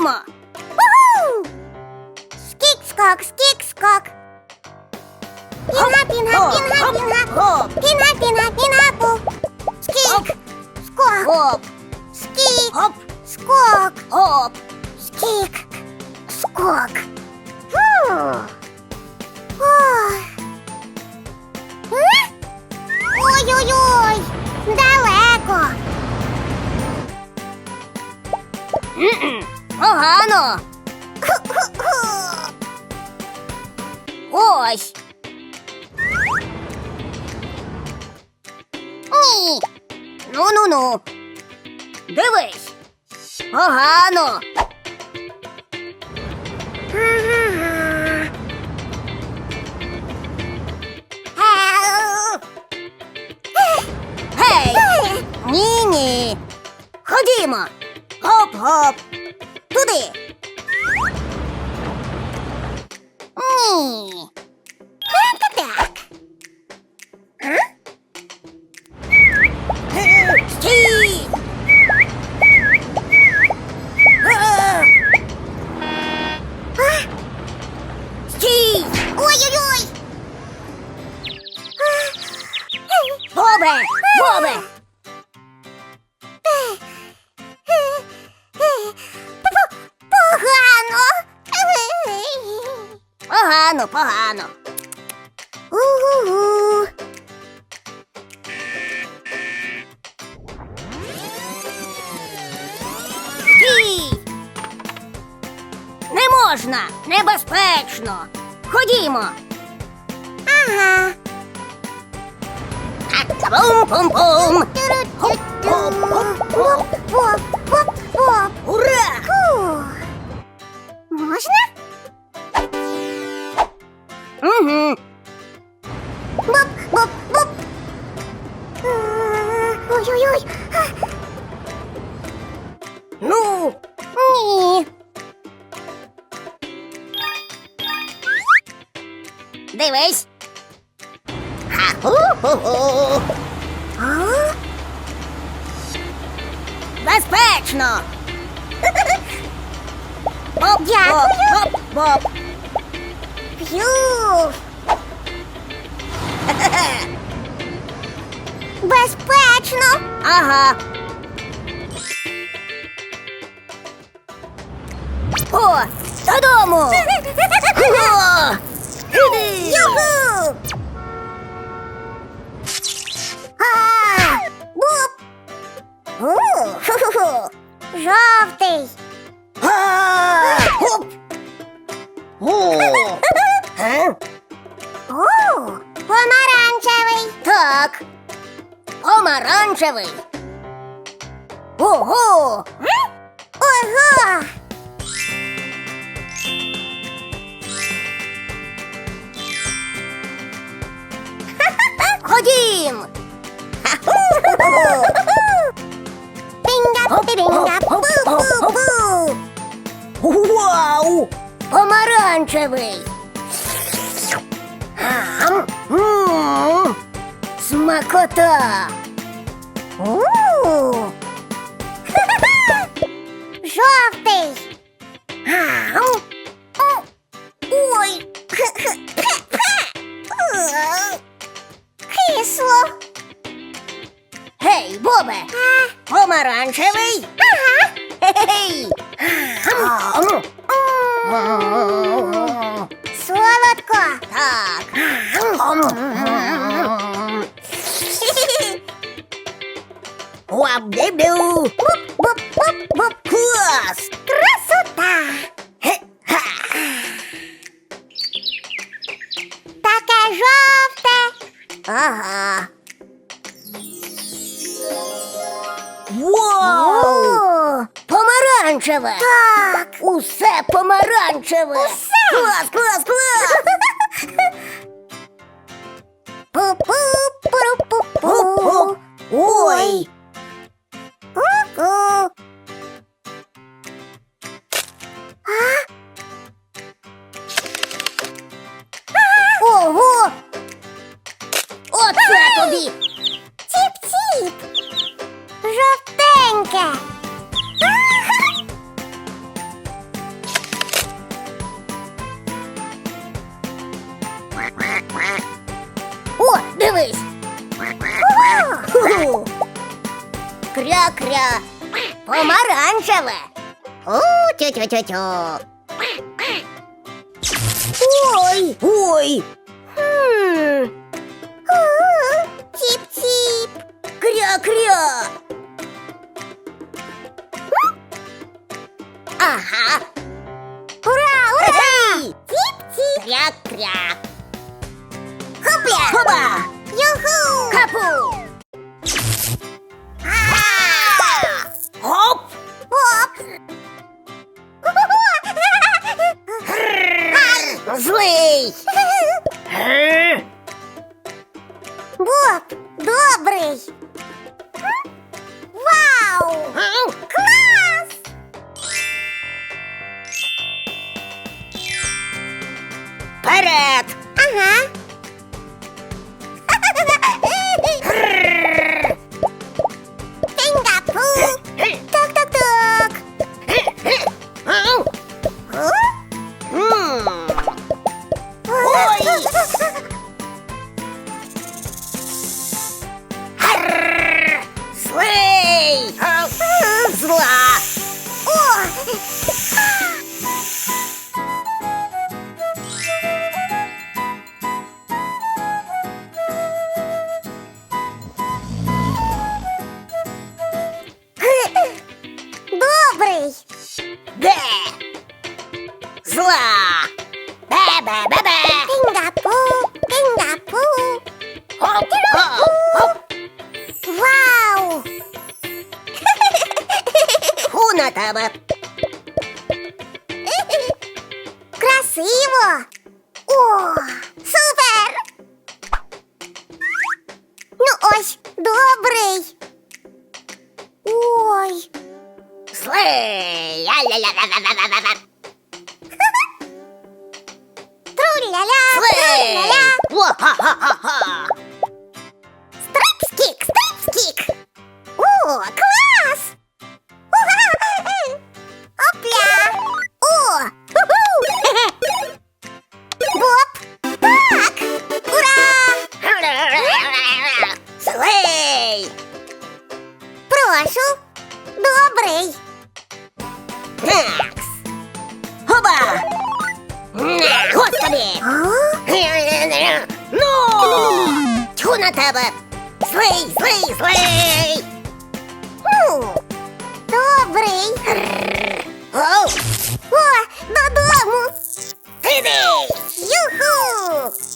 Уху! Скік-скок, скік-скок. Пінга, пінга. Хоп, Пінга, пінга, пінга, пу. Скік, скок, хоп, скік, хоп, скок, хоп. скік, скок. Фу. Ой-ой-ой, далеко. М-м, Погано. Ось. Ні. Ну-ну-ну. Дивись. Погано. Гей. Ні-ні. Ходімо. Гоп-гоп. Бобе. Погано. Погано, погано. Стій. Не можна. Небезпечно. Ходімо. Ага. Пум-пум-пум. Воп-воп-воп-воп. Ура! Можна? Угу. Боп-боп-боп. Ой-ой-ой. Ну, Ні. дивись. Безпечно. Боп, Дякую. боп, боп. П'ю. Безпечно. Ага. О, додому. Так. Помаранчевий. Ого! Ого! Ходім! Пу-пу-пу. Вау! Помаранчевий! Смакота! У. Жовтий. О, Ой. Кисло. Гей, Бобе! Помаранчевий! Ага. Гей! М, Солодко. Так. Вап-дибу! Буп-буп-буп. Клас! Красота. Хе-ха! Таке жовте. Ага. Вау! Помаранчеве! Так. Усе помаранчеве! Усе! Клас, клас, клас! Пу-пу-пу-пу-пу. Ой! Кря-кря. Помаранчеве. У, тю-тю-тю-тю. Ой. Ой. Хм. Тіп-тіп. Кря-кря. Ага. Ура, ура! Тіп-тіп. Кря-кря. Хопля. Хоба. Юху. Капу. Злий. Боб, добрий. Вау! Клас! Вперед. Ага. Бе-бе-бе-бе. Пінга-пу, пінга-пу. Хоп, хоп, хоп. Вау! Ху на тебе. Красиво! О, супер! Ну ось, добрий. Ой, Злий. Ля-ля-ля-ля-ля-ля-ля. Стрипскік, стрипскік. О, Біжу на тебе. Злий, злий, злий. Добрий. Оу. О, додому. Ти Юху.